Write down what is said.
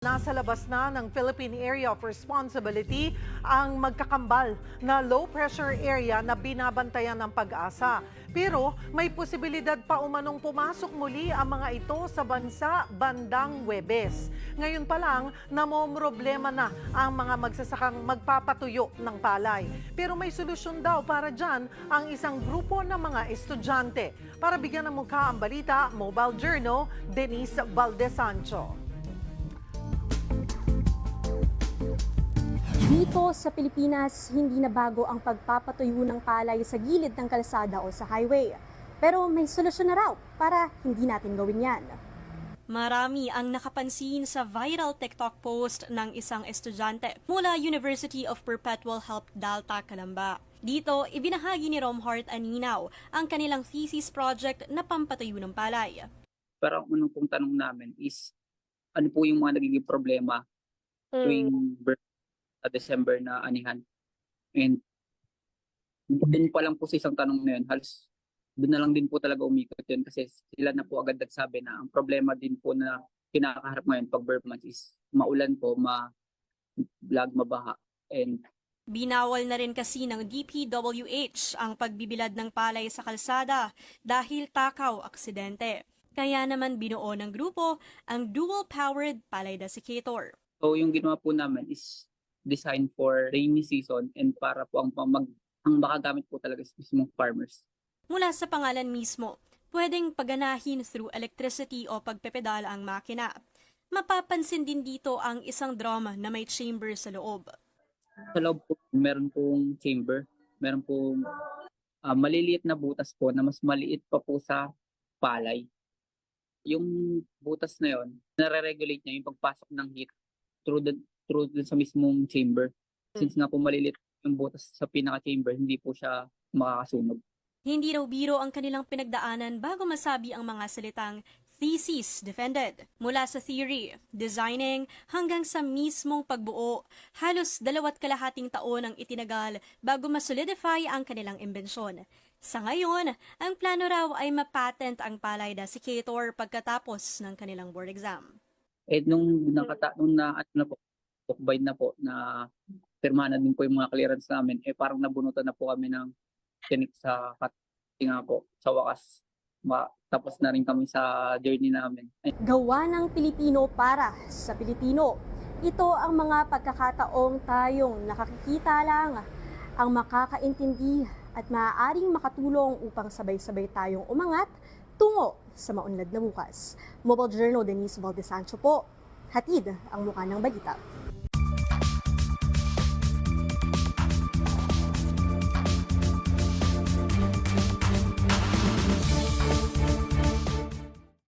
Nasa labas na ng Philippine Area of Responsibility ang magkakambal na low pressure area na binabantayan ng pag-asa. Pero may posibilidad pa umanong pumasok muli ang mga ito sa bansa bandang Webes. Ngayon pa lang, namomroblema na ang mga magsasakang magpapatuyo ng palay. Pero may solusyon daw para dyan ang isang grupo ng mga estudyante. Para bigyan ng mukha ang balita, Mobile Journal, Denise Valdesancho. Dito sa Pilipinas, hindi na bago ang pagpapatuyo ng palay sa gilid ng kalsada o sa highway. Pero may solusyon na raw para hindi natin gawin yan. Marami ang nakapansin sa viral TikTok post ng isang estudyante mula University of Perpetual Help Dalta, Calamba. Dito, ibinahagi ni Romhart Aninaw ang kanilang thesis project na pampatayo ng palay. Pero ang unang pong tanong namin is, ano po yung mga nagiging problema tuwing birth sa December na anihan. And doon pa lang po sa isang tanong na yun, halos doon na lang din po talaga umikot yun kasi sila na po agad nagsabi na ang problema din po na kinakaharap ngayon pag birth months is maulan po, ma lag mabaha. And Binawal na rin kasi ng DPWH ang pagbibilad ng palay sa kalsada dahil takaw aksidente. Kaya naman binuo ng grupo ang dual-powered palay desiccator. so yung ginawa po namin is design for rainy season and para po ang pamag ang makagamit po talaga is mismong farmers. Mula sa pangalan mismo, pwedeng paganahin through electricity o pagpepedal ang makina. Mapapansin din dito ang isang drum na may chamber sa loob. Sa loob po, meron pong chamber, meron pong ah, maliliit na butas po na mas maliit pa po sa palay. Yung butas na yon, nare-regulate niya yung pagpasok ng heat through the through dun sa mismong chamber. Since nga po maliliit yung butas sa pinaka-chamber, hindi po siya makakasunog. Hindi raw biro ang kanilang pinagdaanan bago masabi ang mga salitang thesis defended. Mula sa theory, designing, hanggang sa mismong pagbuo, halos dalawat kalahating taon ang itinagal bago masolidify ang kanilang imbensyon. Sa ngayon, ang plano raw ay mapatent ang palay desiccator pagkatapos ng kanilang board exam. Eh nung nakata nung na at na po tukbay na po na pirmahan na din po yung mga clearance namin eh parang nabunutan na po kami ng tinik sa kat nga po sa wakas ma, tapos na rin kami sa journey namin. Gawa ng Pilipino para sa Pilipino. Ito ang mga pagkakataong tayong nakakikita lang ang makakaintindi at maaaring makatulong upang sabay-sabay tayong umangat tungo sa maunlad na bukas. Mobile Journal Denise Valdesancho po. Hatid ang mukha ng balita.